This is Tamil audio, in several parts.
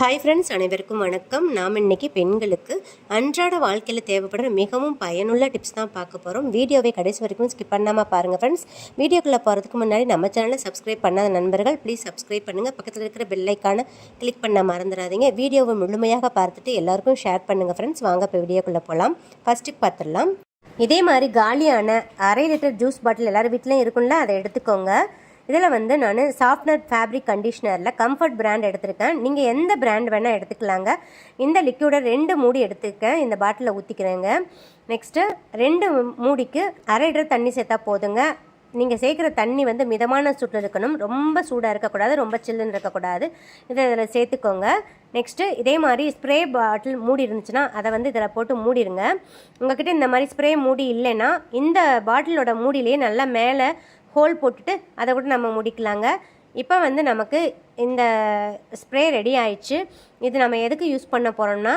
ஹாய் ஃப்ரெண்ட்ஸ் அனைவருக்கும் வணக்கம். நாம் இன்னைக்கு பெண்களுக்கு அன்றாட வாழ்க்கையில் தேவைப்படுற மிகவும் பயனுள்ள டிப்ஸ் தான் பார்க்க போகிறோம் வீடியோவை கடைசி வரைக்கும் ஸ்கிப் பண்ணாமல் பாருங்கள் ஃப்ரெண்ட்ஸ் வீடியோக்குள்ளே போகிறதுக்கு முன்னாடி நம்ம சேனலை சப்ஸ்கிரைப் பண்ணாத நண்பர்கள் ப்ளீஸ் சப்ஸ்கிரைப் பண்ணுங்கள் பக்கத்தில் இருக்கிற பெல்லைக்கான கிளிக் பண்ண மறந்துடாதீங்க. வீடியோவை முழுமையாக பார்த்துட்டு எல்லாருக்கும் ஷேர் பண்ணுங்கள் ஃப்ரெண்ட்ஸ் வாங்க இப்போ வீடியோக்குள்ளே போகலாம் ஃபஸ்ட்டு பார்த்துடலாம். இதே மாதிரி காலியான அரை லிட்டர் ஜூஸ் பாட்டில் எல்லார் வீட்லேயும் இருக்கும்ல அதை எடுத்துக்கோங்க. இதில் வந்து நான் சாஃப்ட்னர் ஃபேப்ரிக் கண்டிஷ்னரில் கம்ஃபர்ட் பிராண்ட் எடுத்திருக்கேன். நீங்கள் எந்த பிராண்ட் வேணால் எடுத்துக்கலாங்க. இந்த லிக்யூடை ரெண்டு மூடி எடுத்துக்கேன் இந்த பாட்டிலில் ஊற்றிக்கிறேங்க நெக்ஸ்ட்டு ரெண்டு மூடிக்கு அரை லிட்டர் தண்ணி சேர்த்தா போதுங்க. நீங்கள் சேர்க்குற தண்ணி வந்து மிதமான சூட்டில் இருக்கணும். ரொம்ப சூடாக இருக்கக்கூடாது ரொம்ப சில்லுன்னு இருக்கக்கூடாது. இதை இதில் சேர்த்துக்கோங்க. நெக்ஸ்ட்டு இதே மாதிரி ஸ்ப்ரே பாட்டில் மூடி இருந்துச்சுன்னா அதை வந்து இதில் போட்டு மூடிடுங்க உங்ககிட்ட இந்த மாதிரி ஸ்ப்ரே மூடி இல்லைன்னா இந்த பாட்டிலோட மூடிலேயே நல்லா மேலே ஹோல் போட்டுட்டு அதை கூட நம்ம முடிக்கலாங்க. இப்போ வந்து நமக்கு இந்த ஸ்ப்ரே ரெடி ஆயிடுச்சு. இது நம்ம எதுக்கு யூஸ் பண்ண போகிறோம்னா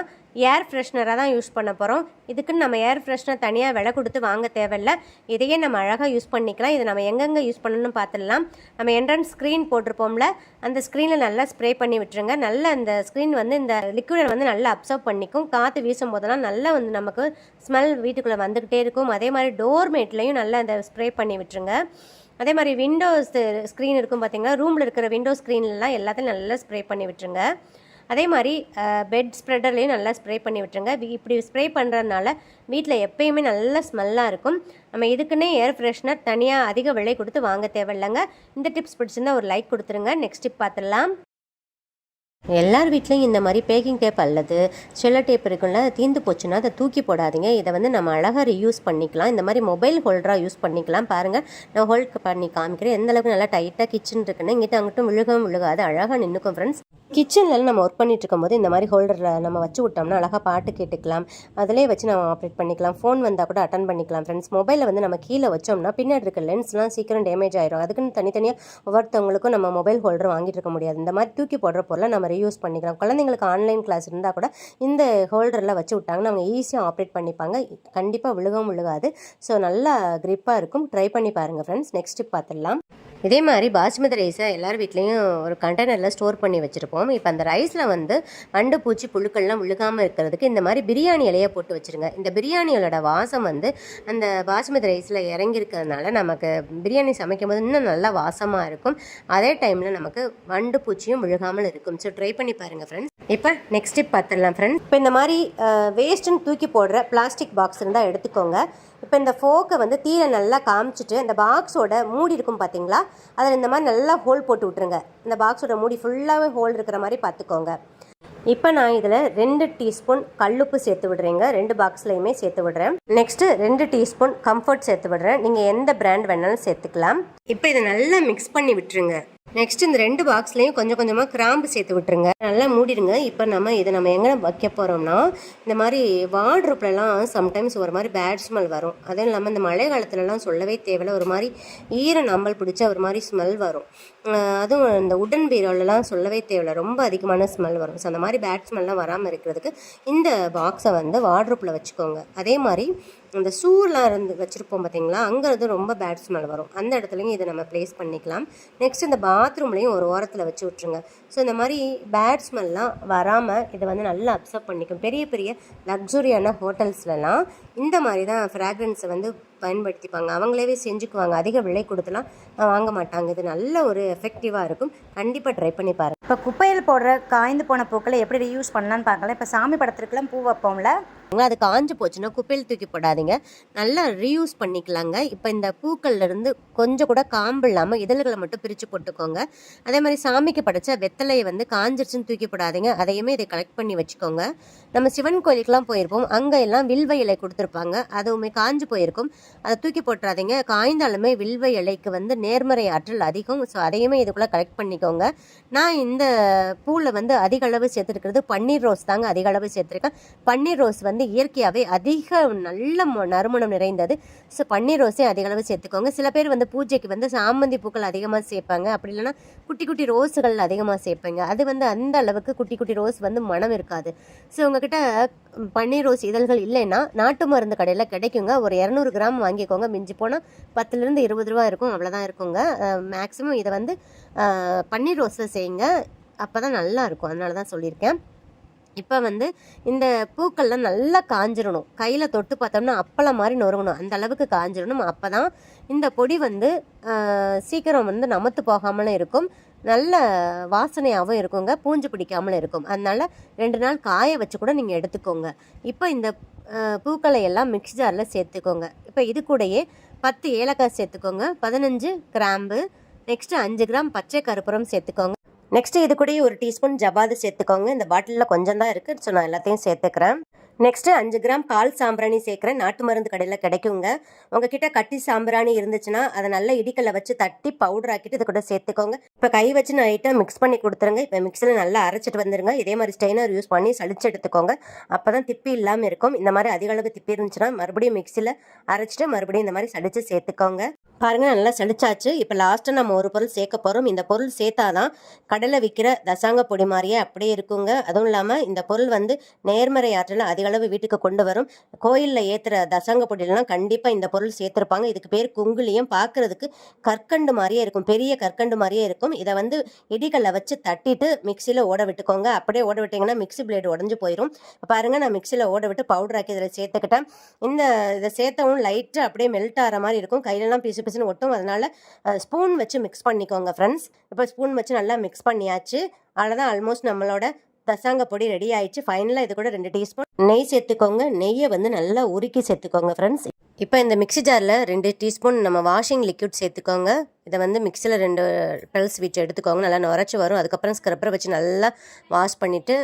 ஏர் ஃப்ரெஷ்னராக தான் யூஸ் பண்ண போகிறோம் இதுக்குன்னு நம்ம ஏர் ஃப்ரெஷ்னர் தனியாக விலை கொடுத்து வாங்க தேவையில்ல. இதையே நம்ம அழகாக யூஸ் பண்ணிக்கலாம். இதை நம்ம எங்கெங்கே யூஸ் பண்ணணும்னு பார்த்துடலாம். நம்ம என்ட்ரன்ஸ் ஸ்க்ரீன் போட்டிருப்போம்ல அந்த ஸ்க்ரீனில் நல்லா ஸ்ப்ரே பண்ணி விட்டுருங்க. நல்ல அந்த ஸ்க்ரீன் வந்து இந்த லிக்விடை வந்து நல்லா அப்சர்வ் பண்ணிக்கும். காற்று வீசும் போதெல்லாம் நல்லா வந்து நமக்கு ஸ்மெல் வீட்டுக்குள்ளே வந்துக்கிட்டே இருக்கும். அதே மாதிரி டோர் மேட்லேயும் நல்லா அந்த ஸ்ப்ரே பண்ணி விட்டுருங்க. அதே மாதிரி விண்டோஸ் ஸ்க்ரீன் இருக்கும் பார்த்தீங்கன்னா ரூமில் இருக்கிற விண்டோ ஸ்க்ரீன்லாம் எல்லாத்தையும் நல்லா ஸ்ப்ரே பண்ணி விட்டுருங்க. அதே மாதிரி பெட் ஸ்ப்ரெடர்லேயும் நல்லா ஸ்ப்ரே பண்ணி விட்டுருங்க. இப்படி ஸ்ப்ரே பண்ணுறதுனால வீட்டில் எப்பயுமே நல்ல ஸ்மெல்லாக இருக்கும். நம்ம இதுக்குன்னே ஏர் ஃப்ரெஷ்னர் தனியாக அதிக விலை கொடுத்து வாங்க தேவையில்லைங்க. இந்த டிப்ஸ் பிடிச்சிருந்தா ஒரு லைக் கொடுத்துருங்க. நெக்ஸ்ட் டிப் பார்த்துடலாம் எல்லார் வீட்லேயும் இந்த மாதிரி பேக்கிங் டேப் அல்லது செல்ல டேப் இருக்குல்ல அது தீந்து போச்சுன்னா அதை தூக்கி போடாதீங்க. இதை வந்து நம்ம அழகாக ரியூஸ் பண்ணிக்கலாம். இந்த மாதிரி மொபைல் ஹோல்டராக யூஸ் பண்ணிக்கலாம். பாருங்கள் நான் ஹோல்ட் பண்ணி காமிக்கிறேன். எந்த அளவுக்கு நல்லா டைட்டாக கிச்சன் இருக்குன்னு. இங்கிட்ட அங்கிட்டும் விழுகவும் விழுகாது. அழகாக நின்றுக்கும் ஃப்ரெண்ட்ஸ் கிச்சனில் நம்ம ஒர்க் பண்ணிட்டு இருக்கும்போது இந்த மாதிரி ஹோல்டரில் நம்ம வச்சு விட்டோம்னா அழகாக பாட்டு கேட்டுக்கலாம். அதிலே வச்சு நம்ம ஆப்ரேட் பண்ணிக்கலாம். ஃபோன் வந்தால் கூட அட்டன் பண்ணிக்கலாம் ஃப்ரெண்ட்ஸ் மொபைலில் வந்து நம்ம கீழே வச்சோம்னா பின்னாடி இருக்க லென்ஸ்லாம் சீக்கிரம் டேமேஜ் ஆயிடும் அதுக்குன்னு தனித்தனியாக ஒவ்வொருத்தவங்களுக்கும் நம்ம மொபைல் ஹோல்டர் வாங்கிட்டு இருக்க முடியாது. இந்த மாதிரி தூக்கி போடுற பொருளை நம்ம யூஸ் பண்ணிக்கலாம் குழந்தைங்களுக்கு ஆன்லைன் கிளாஸ் இருந்தால் கூட இந்த ஹோல்டரில் வச்சு விட்டாங்கன்னா அவங்க ஈஸியாக ஆப்ரேட் பண்ணிப்பாங்க. கண்டிப்பாக விழுகவும் விழுகாது. ஸோ நல்லா க்ரிப்பாக இருக்கும். ட்ரை பண்ணி பாருங்கள் ஃப்ரெண்ட்ஸ் நெக்ஸ்ட் பார்த்துடலாம் இதே மாதிரி பாஸ்மதி ரைஸை எல்லார் வீட்லேயும் ஒரு கண்டெய்னரில் ஸ்டோர் பண்ணி வச்சுருப்போம். இப்போ அந்த ரைஸில் வந்து அண்டு பூச்சி புழுக்கள்லாம் விழுகாமல் இருக்கிறதுக்கு இந்த மாதிரி பிரியாணி இலையை போட்டு வச்சுருங்க. இந்த பிரியாணியோட வாசம் வந்து அந்த பாஸ்மதி ரைஸில் இறங்கியிருக்கிறதுனால நமக்கு பிரியாணி சமைக்கும் போது இன்னும் நல்லா வாசமாக இருக்கும். அதே டைமில் நமக்கு வண்டு பூச்சியும் விழுகாமல் இருக்கும். ஸோ ட்ரை பண்ணி பாருங்கள் ஃப்ரெண்ட்ஸ் இப்போ நெக்ஸ்ட் டிப் பார்த்துடலாம் ஃப்ரெண்ட்ஸ் இப்போ இந்த மாதிரி வேஸ்ட்டுன்னு தூக்கி போடுற பிளாஸ்டிக் பாக்ஸ் இருந்தால் எடுத்துக்கோங்க. இப்போ இந்த ஃபோக்கை வந்து தீரை நல்லா காமிச்சிட்டு இந்த பாக்ஸோட மூடி இருக்கும் பார்த்தீங்களா அதில் இந்த மாதிரி நல்லா ஹோல் போட்டு விட்ருங்க இந்த பாக்ஸோட மூடி ஃபுல்லாகவே ஹோல் இருக்கிற மாதிரி பார்த்துக்கோங்க இப்போ நான் இதில் ரெண்டு டீஸ்பூன் கல்லுப்பு சேர்த்து விடுறேங்க. ரெண்டு பாக்ஸ்லையுமே சேர்த்து விடுறேன். நெக்ஸ்ட்டு ரெண்டு டீஸ்பூன் கம்ஃபர்ட் சேர்த்து விடுறேன். நீங்கள் எந்த பிராண்ட் வேணாலும் சேர்த்துக்கலாம். இப்போ இதை நல்லா மிக்ஸ் பண்ணி விட்டுருங்க. நெக்ஸ்ட் இந்த ரெண்டு பாக்ஸ்லையும் கொஞ்சம் கொஞ்சமாக கிராம்பு சேர்த்து விட்டுருங்க. நல்லா மூடிடுங்க. இப்போ நம்ம இதை நம்ம எங்கே வைக்க போகிறோம்னா இந்த மாதிரி வார்ட்ரூப்லலாம் சம்டைம்ஸ் ஒரு மாதிரி பேட் ஸ்மெல் வரும். அதுவும் இல்லாமல் இந்த மழை காலத்துலலாம் சொல்லவே தேவையில்ல. ஒரு மாதிரி ஈர நம்பல் பிடிச்ச ஒரு மாதிரி ஸ்மெல் வரும். அதுவும் இந்த உடன் பீரோலலாம் சொல்லவே தேவையில்ல. ரொம்ப அதிகமான ஸ்மெல் வரும். ஸோ அந்த மாதிரி பேட் ஸ்மெல்லாம் வராமல் இருக்கிறதுக்கு இந்த பாக்ஸை வந்து வார்ட்ரூப்பில் வச்சுக்கோங்க. அதே மாதிரி அந்த சூர்லாம் இருந்து வச்சுருப்போம் பார்த்தீங்களா அங்கேருந்து ரொம்ப பேட் ஸ்மெல் வரும். அந்த இடத்துலையும் இதை நம்ம ப்ளேஸ் பண்ணிக்கலாம். நெக்ஸ்ட் இந்த பாத்ரூம்லேயும் ஒரு ஓரத்தில் வச்சு விட்ருங்க ஸோ இந்த மாதிரி பேட் ஸ்மெல்லாம் வராமல் இதை வந்து நல்லா அப்சர்வ் பண்ணிக்கும். பெரிய பெரிய லக்ஸுரியான ஹோட்டல்ஸ்லலாம் இந்த மாதிரி தான் ஃப்ராக்ரன்ஸை வந்து பயன்படுத்திப்பாங்க. அவங்களே செஞ்சுக்குவாங்க. அதிக விலை கொடுத்துலாம் வாங்க மாட்டாங்க. இது நல்ல ஒரு எஃபெக்டிவாக இருக்கும். கண்டிப்பாக ட்ரை பண்ணி பாருங்கள் இப்போ குப்பையில் போடுற காய்ந்து போன பூக்களை எப்படி ரீயூஸ் பண்ணலான்னு பார்க்கலாம் இப்போ சாமி படத்துக்குலாம் பூ வைப்போம்ல. அது காஞ்சு போச்சுன்னா குப்பையில் தூக்கி போடாதீங்க. நல்லா ரீயூஸ் பண்ணிக்கலாங்க. இப்போ இந்த பூக்கள்லேருந்து கொஞ்சம் கூட காம்பு இல்லாமல் இதழ்களை மட்டும் பிரித்து போட்டுக்கோங்க. அதே மாதிரி சாமிக்கு படைச்ச வெத்தலையை வந்து காஞ்சிருச்சுன்னு தூக்கி போடாதீங்க. அதையுமே இதை கலெக்ட் பண்ணி வச்சுக்கோங்க. நம்ம சிவன் கோயிலுக்குலாம் போயிருப்போம். அங்கே எல்லாம் வில்வ இலை கொடுத்துருப்பாங்க. அதுவுமே காஞ்சு போயிருக்கும். அதை தூக்கி போட்டுறாதீங்க. காய்ந்தாலுமே வில்வ இலைக்கு வந்து நேர்மறை ஆற்றல் அதிகம். ஸோ அதையுமே இதுக்குள்ளே கலெக்ட் பண்ணிக்கோங்க. நான் இந்த பூவில் வந்து அதிக அளவு சேர்த்துருக்கிறது. பன்னீர் ரோஸ் தாங்க அதிக அளவு சேர்த்துருக்கேன் பன்னீர் ரோஸ் வந்து இயற்கையாகவே அதிக நல்ல ம- நறுமணம் நிறைந்தது. ஸோ பன்னீர் ரோஸே அதிக அளவு சேர்த்துக்கோங்க. சில பேர் வந்து பூஜைக்கு வந்து சாமந்தி பூக்கள் அதிகமாக சேர்ப்பாங்க. அப்படி இல்லைன்னா குட்டி குட்டி ரோஸுகள் அதிகமாக சேர்ப்பாங்க. அது வந்து அந்த அளவுக்கு குட்டி குட்டி ரோஸ் வந்து மனம் இருக்காது. ஸோ உங்ககிட்ட பன்னீர் ரோஸ் இதழ்கள் இல்லைன்னா நாட்டு மருந்து கடையில் கிடைக்குங்க. ஒரு இரநூறு கிராம் வாங்கிக்கோங்க. மிஞ்சி போனால் பத்துலேருந்து இருபது ரூபா இருக்கும். அவ்வளோதான் இருக்குங்க. மேக்ஸிமம் இதை வந்து பன்னீர் ரோஸை செய்யுங்க. அப்போ தான் நல்லாயிருக்கும். அதனால தான் சொல்லியிருக்கேன். இப்போ வந்து இந்த பூக்கள்லாம் நல்லா காஞ்சிடணும் கையில் தொட்டு பார்த்தோம்னா அப்பளம் மாதிரி நொறுங்கணும். அந்த அளவுக்கு காஞ்சிடணும் அப்போ தான் இந்த பொடி வந்து சீக்கிரம் வந்து நமத்து போகாமலும் இருக்கும். நல்ல வாசனையாகவும் இருக்குங்க. பூஞ்சு பிடிக்காமலும் இருக்கும். அதனால ரெண்டு நாள் காய வச்சு கூட நீங்கள் எடுத்துக்கோங்க. இப்போ இந்த பூக்களை எல்லாம் மிக்ஸ் ஜாரில் சேர்த்துக்கோங்க. இப்போ இது கூடயே பத்து ஏலக்காய் சேர்த்துக்கோங்க. பதினஞ்சு கிராம்பு நெக்ஸ்ட்டு அஞ்சு கிராம் பச்சை கருப்புரம் சேர்த்துக்கோங்க. நெக்ஸ்ட் இது கூட ஒரு டீஸ்பூன் ஜவ்வாது சேர்த்துக்கோங்க. இந்த பாட்டிலில் கொஞ்சம் தான் இருக்குது ஸோ நான் எல்லாத்தையும் சேர்த்துக்கிறேன். நெக்ஸ்ட்டு அஞ்சு கிராம் பால் சாம்பிராணி சேர்க்குறேன் நாட்டு மருந்து கடையில் கிடைக்குங்க. உங்ககிட்ட கட்டி சாம்பிராணி இருந்துச்சுன்னா அதை நல்லா இடிக்கல்ல வச்சு தட்டி பவுடர் ஆக்கிட்டு இது கூட சேர்த்துக்கோங்க. இப்போ கை வச்சு நைட்டாக மிக்ஸ் பண்ணி கொடுத்துருங்க. இப்போ மிக்ஸில் நல்லா அரைச்சிட்டு வந்துருங்க. இதே மாதிரி ஸ்டெய்னர் யூஸ் பண்ணி சளிச்சு எடுத்துக்கோங்க. அப்போ தான் திப்பி இல்லாமல் இருக்கும். இந்த மாதிரி அதிக அளவு திப்பி இருந்துச்சுன்னா மறுபடியும் மிக்ஸியில் அரைச்சிட்டு மறுபடியும் இந்த மாதிரி சளிச்சு சேர்த்துக்கோங்க. பாருங்கள் நல்லா சளிச்சாச்சு. இப்போ லாஸ்ட்டாக நம்ம ஒரு பொருள் சேர்க்க போகிறோம் இந்த பொருள் சேர்த்தாதான் கடலை விற்கிற தசாங்க பொடி மாதிரியே அப்படியே இருக்குங்க. அதுவும் இல்லாமல் இந்த பொருள் வந்து நேர்மறை ஆற்றலை அதிக அளவு வீட்டுக்கு கொண்டு வரும். கோயிலில் ஏற்றுற தசங்க பொடியெல்லாம் கண்டிப்பாக இந்த பொருள் சேர்த்துருப்பாங்க. இதுக்கு பேர் குங்குலியம் பார்க்குறதுக்கு கற்கண்டு மாதிரியே இருக்கும். பெரிய கற்கண்டு மாதிரியே இருக்கும். இதை வந்து இடிகளை வச்சு தட்டிட்டு மிக்சியில் ஓட விட்டுக்கோங்க. அப்படியே ஓட விட்டிங்கன்னா மிக்ஸி பிளேடு உடஞ்சி போயிடும் பாருங்க நான் மிக்சியில் ஓட விட்டு பவுடர் ஆக்கி இதில் சேர்த்துக்கிட்டேன். இந்த இதை சேர்த்தவும் லைட்டாக அப்படியே மெல்ட் ஆகிற மாதிரி இருக்கும். கையிலலாம் பிசு பிசுன்னு ஒட்டும். அதனால ஸ்பூன் வச்சு மிக்ஸ் பண்ணிக்கோங்க ஃப்ரெண்ட்ஸ் இப்போ ஸ்பூன் வச்சு நல்லா மிக்ஸ் பண்ணியாச்சு. அவ்வளோதான் ஆல்மோஸ்ட் நம்மளோட தசாங்க பொடி ரெடி ஆயிடுச்சு ஃபைனலாக இது கூட ரெண்டு டீஸ்பூன் நெய் சேர்த்துக்கோங்க. நெய்யை வந்து நல்லா உருக்கி சேர்த்துக்கோங்க ஃப்ரெண்ட்ஸ் இப்போ இந்த மிக்சி ஜாரில் ரெண்டு டீஸ்பூன் நம்ம வாஷிங் லிக்விட் சேர்த்துக்கோங்க. இதை வந்து மிக்சியில் ரெண்டு பல்ஸ் வீச்சு எடுத்துக்கோங்க. நல்லா நுரைச்சி வரும். அதுக்கப்புறம் ஸ்க்ரப்பரை வச்சு நல்லா வாஷ் பண்ணிவிட்டு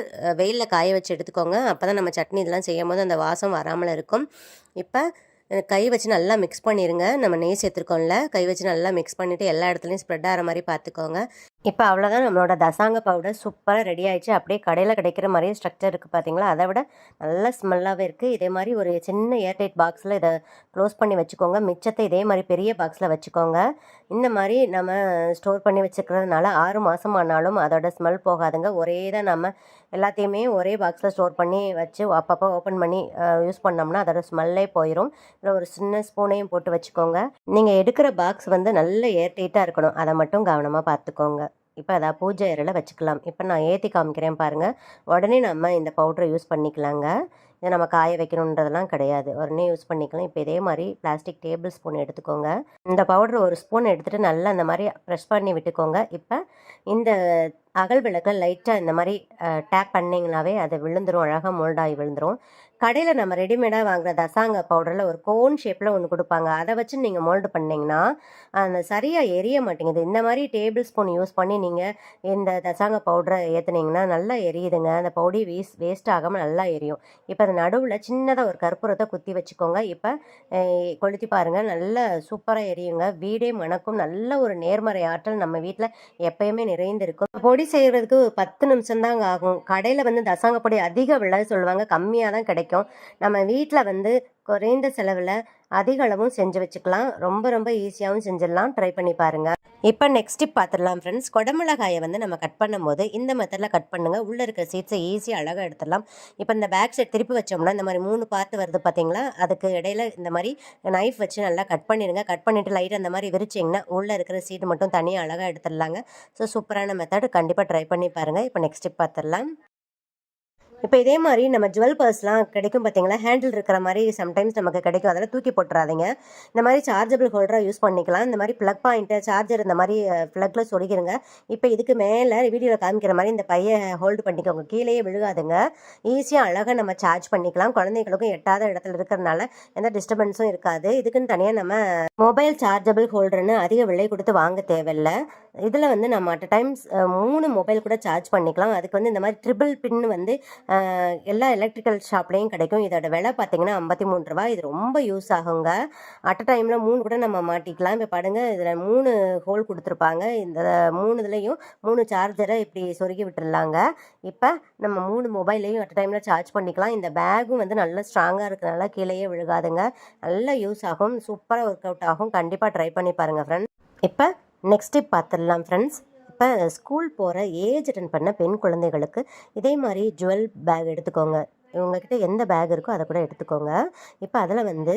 வெயிலில் காய வச்சு எடுத்துக்கோங்க. அப்போ தான் நம்ம சட்னி இதெல்லாம் செய்யும் போது அந்த வாசம் வராமல் இருக்கும். இப்போ கை வச்சு நல்லா மிக்ஸ் பண்ணிடுங்க நம்ம நெய் சேர்த்துருக்கோம்ல கை வச்சு நல்லா மிக்ஸ் பண்ணிவிட்டு எல்லா இடத்துலையும் ஸ்ப்ரெட் ஆகிற மாதிரி பார்த்துக்கோங்க. இப்போ அவ்வளோதான் நம்மளோட தசாங்க பவுடர் சூப்பராக ரெடி ஆகிடுச்சு அப்படியே கடையில் கிடைக்கிற மாதிரியே ஸ்ட்ரக்சர் இருக்குது பார்த்தீங்களா அதை விட நல்லா ஸ்மெல்லாகவே இருக்குது இதே மாதிரி ஒரு சின்ன ஏர்டைட் பாக்ஸில் இதை க்ளோஸ் பண்ணி வச்சுக்கோங்க. மிச்சத்தை இதே மாதிரி பெரிய பாக்ஸில் வச்சுக்கோங்க. இந்த மாதிரி நம்ம ஸ்டோர் பண்ணி வச்சுக்கிறதுனால ஆறு மாதம் ஆனாலும் அதோட ஸ்மெல் போகாதுங்க. ஒரே தான் நம்ம எல்லாத்தையுமே ஒரே பாக்ஸில் ஸ்டோர் பண்ணி வச்சு அப்பப்போ ஓப்பன் பண்ணி யூஸ் பண்ணோம்னா அதோட ஸ்மெல்லே போயிடும் இல்லை ஒரு சின்ன ஸ்பூனையும் போட்டு வச்சுக்கோங்க. நீங்கள் எடுக்கிற பாக்ஸ் வந்து நல்ல ஏர்டைட்டாக இருக்கணும். அதை மட்டும் கவனமாக பார்த்துக்கோங்க. இப்போ அதை பூஜை அறையில் வச்சுக்கலாம். இப்போ நான் ஏற்றி காமிக்கிறேன் பாருங்கள் உடனே நம்ம இந்த பவுடரை யூஸ் பண்ணிக்கலாங்க. இதை நம்ம காய வைக்கணுன்றதெல்லாம் கிடையாது. உடனே யூஸ் பண்ணிக்கலாம். இப்போ இதே மாதிரி பிளாஸ்டிக் டேபிள் ஸ்பூன் எடுத்துக்கோங்க. இந்த பவுடர் ஒரு ஸ்பூன் எடுத்துகிட்டு நல்லா அந்த மாதிரி ப்ரெஷ் பண்ணி விட்டுக்கோங்க. இப்போ இந்த அகல் விளக்கை லைட்டாக இந்த மாதிரி டேப் பண்ணிங்கனாவே அது விழுந்துடும் அழகாக மோல்டாகி விழுந்துடும் கடையில் நம்ம ரெடிமேடாக வாங்குற தசாங்க பவுடரில் ஒரு கோன் ஷேப்பில் ஒன்று கொடுப்பாங்க. அதை வச்சு நீங்கள் மோல்டு பண்ணிங்கன்னா அந்த சரியாக எரிய மாட்டேங்குது. இந்த மாதிரி டேபிள் ஸ்பூன் யூஸ் பண்ணி நீங்கள் இந்த தசாங்க பவுடரை ஏற்றுனீங்கன்னா நல்லா எரியுதுங்க. அந்த பவுடி வேஸ்ட் வேஸ்ட் ஆகாமல் நல்லா எரியும். இப்போ அது நடுவில் சின்னதாக ஒரு கற்பூரத்தை குத்தி வச்சுக்கோங்க. இப்போ கொளுத்தி பாருங்கள் நல்லா சூப்பராக எரியுங்க. வீடே மணக்கும். நல்ல ஒரு நேர்மறை ஆற்றல் நம்ம வீட்டில் எப்பயுமே நிறைந்திருக்கும். பொடி செய்கிறதுக்கு ஒரு பத்து நிமிஷம் தாங்க ஆகும். கடையில் வந்து தசாங்க பொடி அதிக விலை சொல்லுவாங்க. கம்மியாக தான் கிடைக்கும். நம்ம வீட்டில் வந்து குறைந்த செலவில் அதிக அளவும் செஞ்சு வச்சுக்கலாம். ரொம்ப ரொம்ப ஈஸியாகவும் செஞ்சிடலாம். ட்ரை பண்ணி பாருங்கள் இப்போ நெக்ஸ்ட் டிப் பார்த்துடலாம் ஃப்ரெண்ட்ஸ் குடமிளகாயை வந்து நம்ம கட் பண்ணும்போது இந்த மெத்தடில் கட் பண்ணுங்கள் உள்ளே இருக்க சீட்ஸை ஈஸியாக அழகாக எடுத்துடலாம். இப்போ இந்த பேக் சைட் திருப்பி வச்சோம்னா இந்த மாதிரி மூணு பார்த்து வருது பார்த்தீங்களா அதுக்கு இடையில இந்த மாதிரி நைஃப் வச்சு நல்லா கட் பண்ணிடுங்க. கட் பண்ணிவிட்டு லைட் அந்த மாதிரி விரிச்சிங்கன்னா உள்ளே இருக்கிற சீட் மட்டும் தனியாக அழகாக எடுத்துடலாங்க. ஸோ சூப்பரான மெத்தட் கண்டிப்பாக ட்ரை பண்ணி பாருங்கள் இப்போ நெக்ஸ்ட் டிப் பார்த்துடலாம் இப்போ இதே மாதிரி நம்ம ஜுவல் பர்ஸ்லாம் கிடைக்கும் பார்த்தீங்களா ஹேண்டில் இருக்கிற மாதிரி சம்டைம்ஸ் நமக்கு கிடைக்கும். அதெல்லாம் தூக்கி போட்டுறாதீங்க. இந்த மாதிரி சார்ஜபிள் ஹோல்டராக யூஸ் பண்ணிக்கலாம். இந்த மாதிரி ப்ளக் பாயிண்ட்டு சார்ஜர் இந்த மாதிரி ப்ளக்கில் சொருகிருங்க இப்போ இதுக்கு மேலே வீடியோவில் காமிக்கிற மாதிரி இந்த பையை ஹோல்டு பண்ணிக்கோங்க. கீழேயே விழுகாதுங்க. ஈஸியாக அழகாக நம்ம சார்ஜ் பண்ணிக்கலாம். குழந்தைங்களுக்கும் எட்டாத இடத்துல இருக்கிறனால எந்த டிஸ்டர்பன்ஸும் இருக்காது. இதுக்குன்னு தனியாக நம்ம மொபைல் சார்ஜபிள் ஹோல்டர்னு அதிக விலை கொடுத்து வாங்க தேவையில்லை. இதில் வந்து நம்ம அட் டைம்ஸ் மூணு மொபைல் கூட சார்ஜ் பண்ணிக்கலாம். அதுக்கு வந்து இந்த மாதிரி ட்ரிபிள் பின் வந்து எல்லா எலக்ட்ரிக்கல் ஷாப்லேயும் கிடைக்கும். இதோட விலை பார்த்தீங்கன்னா ஐம்பத்தி மூணு ரூபா. இது ரொம்ப யூஸ் ஆகுங்க. அட் டைமில் மூணு கூட நம்ம மாட்டிக்கலாம். இப்போ பாடுங்க இதில் மூணு ஹோல் கொடுத்துருப்பாங்க. இந்த மூணு இதுலேயும் மூணு சார்ஜரை இப்படி சொருகி விட்டுறலாங்க இப்போ நம்ம மூணு மொபைலையும் அட் டைமில் சார்ஜ் பண்ணிக்கலாம். இந்த பேகும் வந்து நல்லா ஸ்ட்ராங்காக இருக்கிறனால கீழேயே விழுகாதுங்க. நல்லா யூஸ் ஆகும். சூப்பராக ஒர்க் அவுட் ஆகும். கண்டிப்பாக ட்ரை பண்ணி பாருங்கள் ஃப்ரெண்ட்ஸ் இப்போ நெக்ஸ்ட் டிப் பார்த்துடலாம் ஃப்ரெண்ட்ஸ் இப்போ ஸ்கூல் போகிற ஏஜ் அட்டன் பண்ண பெண் குழந்தைகளுக்கு இதே மாதிரி ஜுவல் பேக் எடுத்துக்கோங்க. உங்கள்கிட்ட எந்த பேக் இருக்கோ அதை கூட எடுத்துக்கோங்க. இப்போ அதில் வந்து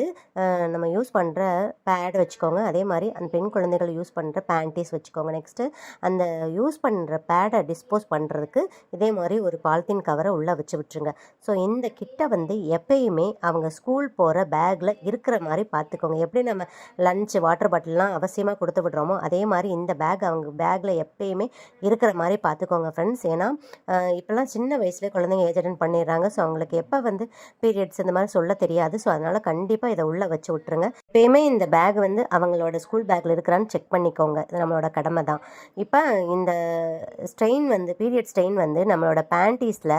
நம்ம யூஸ் பண்ணுற பேட் வச்சுக்கோங்க. அதே மாதிரி அந்த பெண் குழந்தைகள் யூஸ் பண்ணுற பேண்டீஸ் வச்சுக்கோங்க. நெக்ஸ்ட்டு அந்த யூஸ் பண்ணுற பேடை டிஸ்போஸ் பண்ணுறதுக்கு இதே மாதிரி ஒரு பாலித்தீன் கவரை உள்ளே வச்சு விட்டுருங்க. ஸோ இந்த கிட்ட வந்து எப்பயுமே அவங்க ஸ்கூல் போகிற பேக்கில் இருக்கிற மாதிரி பார்த்துக்கோங்க எப்படி நம்ம லஞ்ச் வாட்டர் பாட்டில்லாம் அவசியமாக கொடுத்து விடுறோமோ அதே மாதிரி இந்த பேக் அவங்க பேக்கில் எப்பயுமே இருக்கிற மாதிரி பார்த்துக்கோங்க ஃப்ரெண்ட்ஸ். ஏன்னா இப்போல்லாம் சின்ன வயசுலேயே குழந்தைங்க ஏஜ் அட்டன் பண்ணிடுறாங்க. ஸோ அவங்களுக்கு எப்போ வந்து பீரியட்ஸ் இந்த மாதிரி சொல்ல தெரியாது. ஸோ அதனால் கண்டிப்பாக இதை உள்ளே வச்சு விட்ருங்க எப்பயுமே இந்த பேக் வந்து அவங்களோட ஸ்கூல் பேக்கில் இருக்கிறான்னு செக் பண்ணிக்கோங்க. இது நம்மளோட கடமை தான். இப்போ இந்த ஸ்ட்ரெயின் வந்து பீரியட் ஸ்ட்ரெயின் வந்து நம்மளோட பேண்டீஸில்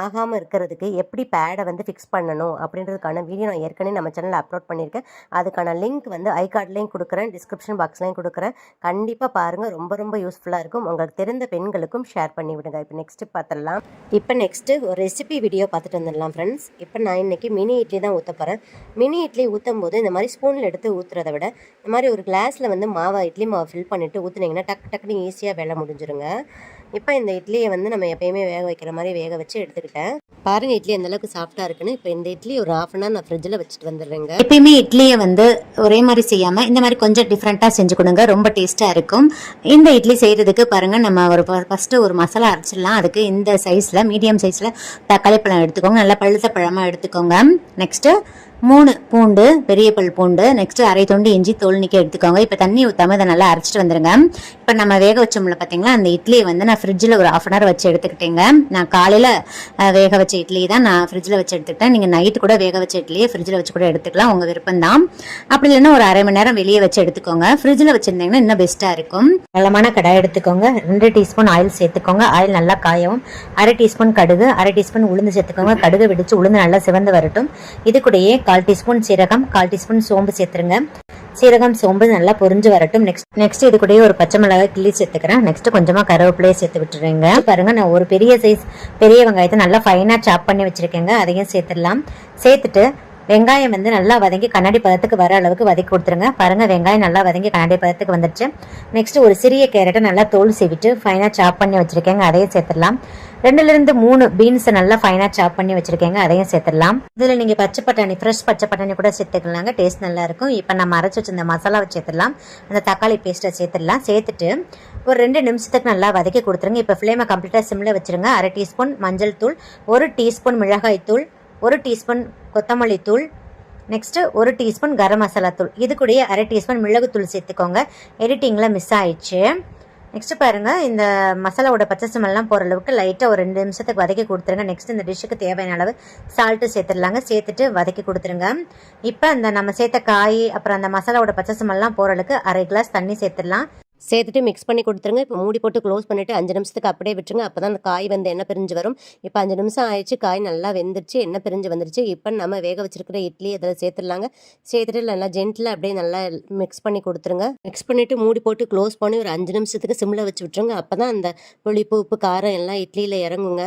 ஆகாமல் இருக்கிறதுக்கு எப்படி பேடை வந்து ஃபிக்ஸ் பண்ணணும் அப்படின்றதுக்கான வீடியோ நான் ஏற்கனவே நம்ம சேனலில் அப்லோட் பண்ணியிருக்கேன். அதுக்கான லிங்க் வந்து ஐ கார்ட்லேயும் கொடுக்குறேன். டிஸ்கிரிப்ஷன் பாக்ஸ்லேயும் கொடுக்குறேன். கண்டிப்பாக பாருங்கள் ரொம்ப ரொம்ப யூஸ்ஃபுல்லாக இருக்கும். உங்களுக்கு தெரிந்த பெண்களுக்கும் ஷேர் பண்ணி விடுங்க. இப்போ நெக்ஸ்ட்டு பார்த்துடலாம் இப்போ நெக்ஸ்ட்டு ஒரு ரெசிபி வீடியோ பார்த்துட்டு வந்துடலாம் ஃப்ரெண்ட்ஸ் இப்போ நான் இன்றைக்கி மினி இட்லி தான் ஊற்ற போகிறேன் மினி இட்லி ஊற்றும் போது இந்த மாதிரி ஸ்பூனில் எடுத்து ஊற்றுறத விட இந்த மாதிரி ஒரு கிளாஸில் வந்து மாவை இட்லி மாவை ஃபில் பண்ணிவிட்டு ஊற்றுனீங்கன்னா டக்கு டக்குன்னு ஈஸியாக வேலை முடிஞ்சிருங்க. இப்போ இந்த இட்லியை வந்து நம்ம எப்பயுமே வேக வைக்கிற மாதிரி வேக வச்சு எடுத்துக்கிட்டேன். பாருங்கள் இட்லி எந்த அளவுக்கு சாஃப்டாக இருக்குன்னு. இப்போ இந்த இட்லி ஒரு ஆஃப் அன் ஹவர் நான் ஃப்ரிட்ஜில் வச்சுட்டு வந்துடுறேங்க. எப்பயுமே இட்லியை வந்து ஒரே மாதிரி செய்யாமல் இந்த மாதிரி கொஞ்சம் டிஃப்ரெண்ட்டாக செஞ்சு கொடுங்க. ரொம்ப டேஸ்ட்டாக இருக்கும். இந்த இட்லி செய்கிறதுக்கு பாருங்கள் நம்ம ஒரு ஃபஸ்ட்டு ஒரு மசாலா அரைச்சிடலாம். அதுக்கு இந்த சைஸில் மீடியம் சைஸில் தக்காளி பழம் எடுத்துக்கோங்க. நல்லா பழுத்த பழமாக எடுத்துக்கோங்க. நெக்ஸ்ட்டு மூணு பூண்டு பெரிய பல் பூண்டு நெக்ஸ்ட் அரை தொண்டு இஞ்சி தோல் நிற்க எடுத்துக்கோங்க. இப்போ தண்ணி ஊற்றாம இதை நல்லா அரைச்சிட்டு வந்துருங்க. இப்போ நம்ம வேக வச்சோம்ல பார்த்தீங்களா அந்த இட்லியை வந்து நான் ஃப்ரிட்ஜில் ஒரு ஆஃப் அன் ஹவர் வச்சு எடுத்துக்கிட்டேங்க. நான் காலையில் வேக வச்ச இட்லி தான் நான் ஃப்ரிட்ஜில் வச்சு எடுத்துக்கிட்டேன். நீங்கள் நைட்டு கூட வேக வச்ச இட்லியை ஃப்ரிட்ஜில் வச்சு கூட எடுத்துக்கலாம். உங்கள் விருப்பம் தான். அப்படி இல்லைன்னா ஒரு அரை மணி நேரம் வெளியே வச்சு எடுத்துக்கோங்க. ஃப்ரிட்ஜில் வச்சுருந்தீங்கன்னா இன்னும் பெஸ்ட்டாக இருக்கும். நல்லமான கடாய் எடுத்துக்கோங்க. ரெண்டு டீஸ்பூன் ஆயில் சேர்த்துக்கோங்க. ஆயில் நல்லா காயவும். அரை டீஸ்பூன் கடுகு அரை டீஸ்பூன் உளுந்து சேர்த்துக்கோங்க. கடுகு வெடிச்சு உளுந்து நல்லா சிவந்து வரட்டும். இது கூடயே கால் டீஸ்பூன் சீரகம் கால் டீஸ்பூன் சோம்பு சேர்த்துருங்க. சீரகம் சோம்பு நல்லா பொரிஞ்சு வரட்டும். நெக்ஸ்ட் நெக்ஸ்ட் இது கூடயே ஒரு பச்சை மிளகாய் கிள்ளி சேர்த்துக்கிறேன். நெக்ஸ்ட் கொஞ்சமா கருவேப்பிலையை சேர்த்து விட்டுருங்க. பாருங்க நான் ஒரு பெரிய சைஸ் பெரிய வெங்காயத்தை நல்லா ஃபைனாக சாப் பண்ணி வச்சிருக்கேங்க. அதையும் சேர்த்துடலாம். சேர்த்துட்டு வெங்காயம் வந்து நல்லா வதங்கி கண்ணாடி பதத்துக்கு வர அளவுக்கு வதக்கி கொடுத்துருங்க. பாருங்க வெங்காயம் நல்லா வதங்கி கண்ணாடி பதத்துக்கு வந்துடுச்சு நெக்ஸ்ட் ஒரு சிறிய கேரட்டை நல்லா தோல் சீவிட்டு ஃபைனாக சாப் பண்ணி வச்சிருக்கேங்க. அதையும் சேர்த்துடலாம். ரெண்டுலேருந்து மூணு பீன்ஸை நல்லா ஃபைனாக சாப் பண்ணி வச்சுருக்கேங்க. அதையும் சேர்த்துடலாம். இதில் நீங்கள் பச்சை பட்டாணி ஃப்ரெஷ் பச்சை பட்டாணி கூட சேர்த்துக்கலாங்க. டேஸ்ட் நல்லாயிருக்கும் இப்போ நம்ம அரைச்சி வச்சிருந்த மசாலாவை சேர்த்துடலாம். அந்த தக்காளி பேஸ்ட்டை சேர்த்துடலாம். சேர்த்துட்டு ஒரு ரெண்டு நிமிஷத்துக்கு நல்லா வதக்கி கொடுத்துருங்க. இப்போ ஃப்ளேமை கம்ப்ளீட்டாக சிம்மில் வச்சிருங்க. அரை டீஸ்பூன் மஞ்சள் தூள் ஒரு டீஸ்பூன் மிளகாய் தூள் ஒரு டீஸ்பூன் கொத்தமல்லி தூள் நெக்ஸ்ட்டு ஒரு டீஸ்பூன் கரம் மசாலா தூள். இது கூடயே அரை டீஸ்பூன் மிளகுத்தூள் சேர்த்துக்கோங்க. எடிட்டிங்கில் மிஸ் ஆயிடுச்சு. நெக்ஸ்ட் பாருங்க இந்த மசாலாவோட பச்சை ஸ்மெல்லாம் போகிற அளவுக்கு லைட்டாக ஒரு ரெண்டு நிமிஷத்துக்கு வதக்கி கொடுத்துருங்க. நெக்ஸ்ட் இந்த டிஷ்ஷுக்கு தேவையான அளவு சால்ட்டு சேர்த்துடலாங்க. சேர்த்துட்டு வதக்கி கொடுத்துருங்க. இப்போ இந்த நம்ம சேர்த்த காய் அப்புறம் அந்த மசாலாவோட பச்சை ஸ்மெல்லாம் போகிற அளவுக்கு அரை கிளாஸ் தண்ணி சேர்த்துடலாம். சேர்த்துட்டு மிக்ஸ் பண்ணி கொடுத்துருங்க. இப்போ மூடி போட்டு க்ளோஸ் பண்ணிவிட்டு அஞ்சு நிமிஷத்துக்கு அப்படியே விட்டுருங்க. அப்போ தான் அந்த காய் வந்து எண்ணெய் பிரிஞ்சு வரும். இப்போ அஞ்சு நிமிஷம் ஆயிடுச்சு. காய் நல்லா வெந்துருச்சு. எண்ணெய் பிரிஞ்சு வந்துருச்சு. இப்போ நம்ம வேக வச்சிருக்கிற இட்லி அதில் சேர்த்துடலாங்க. சேர்த்துட்டு நல்லா ஜென்டில் அப்படியே நல்லா மிக்ஸ் பண்ணி கொடுத்துருங்க. மிக்ஸ் பண்ணிவிட்டு மூடி போட்டு க்ளோஸ் பண்ணி ஒரு அஞ்சு நிமிஷத்துக்கு சிம்மில் வச்சு விட்டுருங்க. அப்போ தான் அந்த புளிப்பு உப்பு காரம் எல்லாம் இட்லியில் இறங்குங்க.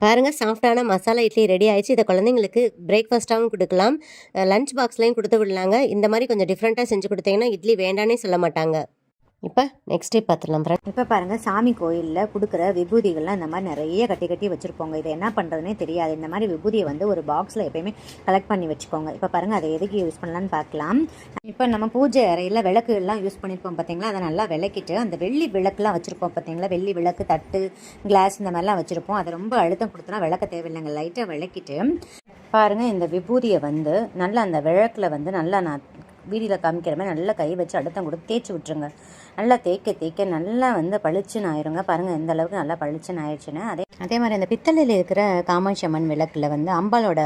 பாருங்க சாஃப்டான மசாலா இட்லி ரெடி ஆயிடுச்சு. இதை குழந்தைங்களுக்கு பிரேக்ஃபாஸ்ட்டாகவும் கொடுக்கலாம். லஞ்ச் பாக்ஸ்லையும் கொடுத்து விடலாங்க. இந்த மாதிரி கொஞ்சம் டிஃப்ரெண்ட்டாக செஞ்சு கொடுத்தீங்கன்னா இட்லி வேண்டானே சொல்ல மாட்டாங்க. இப்போ நெக்ஸ்ட் டே பார்த்துடலாம் ஃப்ரெண்ட் இப்போ பாருங்கள் சாமி கோயிலில் கொடுக்குற விபூதிகள்லாம் இந்த மாதிரி நிறைய கட்டி கட்டி வச்சுருப்போங்க. இதை என்ன பண்ணுறதுனே தெரியாது. இந்த மாதிரி விபூதியை வந்து ஒரு பாக்ஸில் எப்பயுமே கலெக்ட் பண்ணி வச்சுக்கோங்க. இப்போ பாருங்கள் அதை எதுக்கு யூஸ் பண்ணலான்னு பார்க்கலாம் இப்போ நம்ம பூஜை அறையில் விளக்கு எல்லாம் யூஸ் பண்ணியிருப்போம் பார்த்தீங்களா அதை நல்லா விளக்கிட்டு அந்த வெள்ளி விளக்குலாம் வச்சுருப்போம் பார்த்தீங்களா வெள்ளி விளக்கு தட்டு கிளாஸ் இந்த மாதிரிலாம் வச்சுருப்போம். அதை ரொம்ப அழுத்தம் கொடுத்தனா விளக்க தேவையில்லைங்க. லைட்டாக விளக்கிட்டு பாருங்கள் இந்த விபூதியை வந்து நல்லா அந்த விளக்கில் வந்து நல்லா நான் வீடியில் காமிக்கிற மாதிரி நல்லா கை வச்சு அழுத்தம் கொடுத்து தேய்ச்சி விட்ருங்க நல்லா தேய்க்க தேய்க்க நல்லா வந்து பளிச்சுன்னு ஆயிருங்க. பாருங்கள் இந்த அளவுக்கு நல்லா பளிச்சுன்னு ஆயிடுச்சுன்னு அதே அதே மாதிரி அந்த பித்தளையில் இருக்கிற காமாட்சி அம்மன் விளக்கில் வந்து அம்பாலோட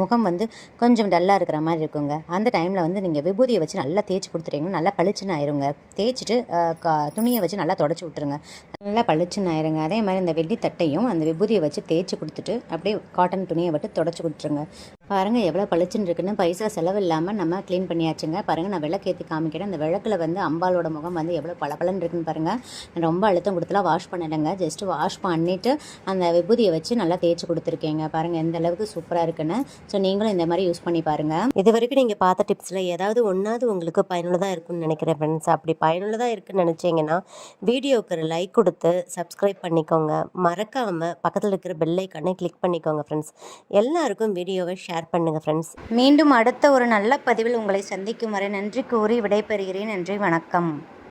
முகம் வந்து கொஞ்சம் டல்லாக இருக்கிற மாதிரி இருக்குங்க. அந்த டைமில் வந்து நீங்கள் விபூதியை வச்சு நல்லா தேய்ச்சி கொடுத்துட்டீங்கன்னா நல்லா பளிச்சுன்னு ஆயிருங்க. தேய்ச்சிட்டு கா- துணியை வச்சு நல்லா தொடச்சி விட்ருங்க நல்லா பளிச்சுன்னு ஆயிருங்க. அதே மாதிரி இந்த வெள்ளி தட்டையும் அந்த விபூதியை வச்சு தேய்ச்சி கொடுத்துட்டு அப்படியே காட்டன் துணியை விட்டு தொடச்சி கொடுத்துருங்க. பாருங்கள் எவ்வளோ பளிச்சுன்னு இருக்குன்னு. பைசா செலவு இல்லாமல் நம்ம க்ளீன் பண்ணியாச்சுங்க. பாருங்கள் நான் விளக்கேற்றி காமிக்கிறேன். அந்த விளக்கில் வந்து அம்பாலோட முகம் வந்து எவ்வளோ பளபளன்னு இருக்குன்னு பாருங்கள் ரொம்ப அழுத்தம் கொடுத்துலாம் வாஷ் பண்ணலைங்க. ஜஸ்ட்டு வாஷ் பண்ணிவிட்டு அந்த விபூதியை வச்சு நல்லா தேய்ச்சி கொடுத்துருக்கீங்க. பாருங்கள் எந்த அளவுக்கு சூப்பராக இருக்குன்னு. ஸோ நீங்களும் இந்த மாதிரி யூஸ் பண்ணி பாருங்கள் இது வரைக்கும் நீங்கள் பார்த்த டிப்ஸில் ஏதாவது ஒன்றாவது உங்களுக்கு பயனுள்ளதாக இருக்கும்னு நினைக்கிறேன் ஃப்ரெண்ட்ஸ் அப்படி பயனுள்ளதாக இருக்குன்னு நினச்சிங்கன்னா வீடியோவுக்கு ஒரு லைக் கொடுத்து சப்ஸ்கிரைப் பண்ணிக்கோங்க. மறக்காமல் பக்கத்தில் இருக்கிற பெல்லைக்கானே கிளிக் பண்ணிக்கோங்க ஃப்ரெண்ட்ஸ் எல்லாருக்கும் வீடியோவை ஷேர் ஷேர் பண்ணுங்கள் ஃப்ரெண்ட்ஸ் மீண்டும் அடுத்த ஒரு நல்ல பதிவில் உங்களை சந்திக்கும் வரை நன்றி கூறி விடைபெறுகிறேன். நன்றி வணக்கம்.